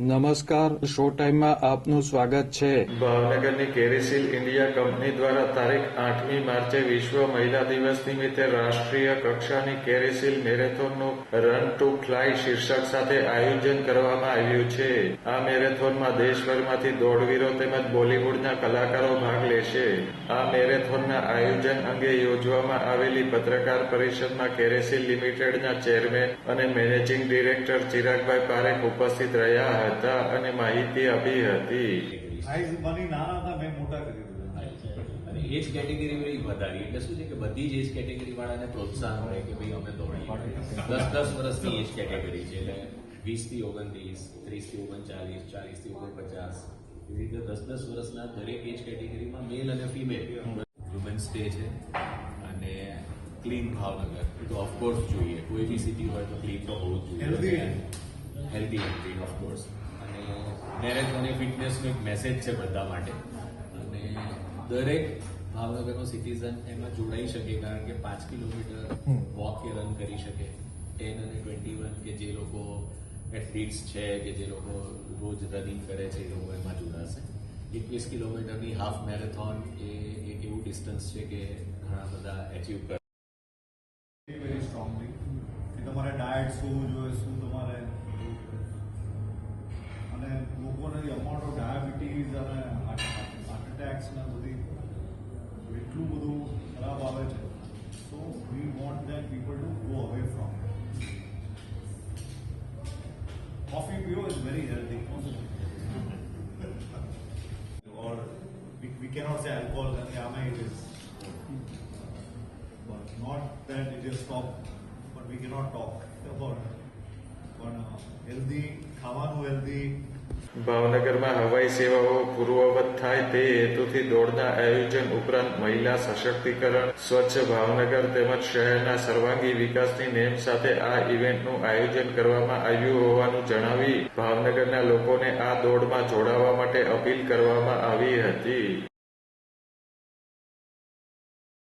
નમસ્કાર, શો ટાઈમમાં આપનું સ્વાગત છે. ભાવનગરની કેરીસીલ ઇન્ડિયા કંપની દ્વારા તારીખ આઠમી માર્ચે વિશ્વ મહિલા દિવસ નિમિત્તે રાષ્ટ્રીય કક્ષાની કેરીસીલ મેરેથોનનું રન ટુ ફ્લાય શીર્ષક સાથે આયોજન કરવામાં આવ્યું છે. આ મેરેથોનમાં દેશભરમાંથી દોડવીરો તેમજ બોલીવુડના કલાકારો ભાગ લેશે. આ મેરેથોનના આયોજન અંગે યોજવામાં આવેલી પત્રકાર પરિષદમાં કેરેસીલ લિમિટેડના ચેરમેન અને મેનેજિંગ ડિરેક્ટર ચિરાગભાઈ પારેખ ઉપસ્થિત રહ્યા હતા. અને માહિતી આપી હતી. સાઈઝ બની નાના હતા મેં મોટા કરી દીધા. અને એજ કેટેગરી વાળી વધારી. એટલે શું છે કે બધી જ એજ કેટેગરી વાળાને પ્રોત્સાહન મળે કે ભાઈ અમે દોડીએ. દસ દસ વર્ષની એજ કેટેગરી છે. એટલે વીસથી ઓગણત્રીસ ત્રીસથી ઓગણચાલીસ ચાલીસથી ઓગણપચાસ. એવી રીતે દસ દસ વર્ષના દરેક એજ કેટેગરીમાં મેલ અને ફિમેલ વુમેન્સ ડે છે અને ક્લીન ભાવનગર એ તો ઓફકોર્સ જોઈએ. કોઈ બી સિટી હોય તો ક્લીન તો હોવું જ જોઈએ. હેલ્ધી એન્ટ્રી ઓફકોર્સ અને મેરેથોન એ ફિટનેસનો એક મેસેજ છે બધા માટે. અને દરેક ભાવનગરનો સિટીઝન એમાં જોડાઈ શકે કારણ કે પાંચ કિલોમીટર વોક કે રન કરી શકે. ટેન અને ટ્વેન્ટી વન કે જે લોકો એથ્લીટ્સ છે કે જે લોકો રોજ રનિંગ કરે છે એ લોકો એમાં જોડાશે. એકવીસ કિલોમીટરની હાફ મેરેથોન એ એક એવું ડિસ્ટન્સ છે કે ઘણા બધા એચીવ કરે વેરી સ્ટ્રોંગલી કે તમારે ડાયટ શું જોઈએ શું? want that people to go away from coffee પીવો is very healthy or we, we cannot say alcohol and yama it is but not that it is stop but we cannot talk about પણ healthy ખાવાનું healthy ભાવનગરમાં હવાઈ સેવાઓ પૂર્વવત થાય તે હેતુથી દોડના આયોજન ઉપરાંત મહિલા સશક્તિકરણ, સ્વચ્છ ભાવનગર તેમજ શહેરના સર્વાંગી વિકાસની નેમ સાથે આ ઇવેન્ટનું આયોજન કરવામાં આવ્યું હોવાનું જણાવી ભાવનગરના લોકોને આ દોડમાં જોડાવા માટે અપીલ કરવામાં આવી હતી.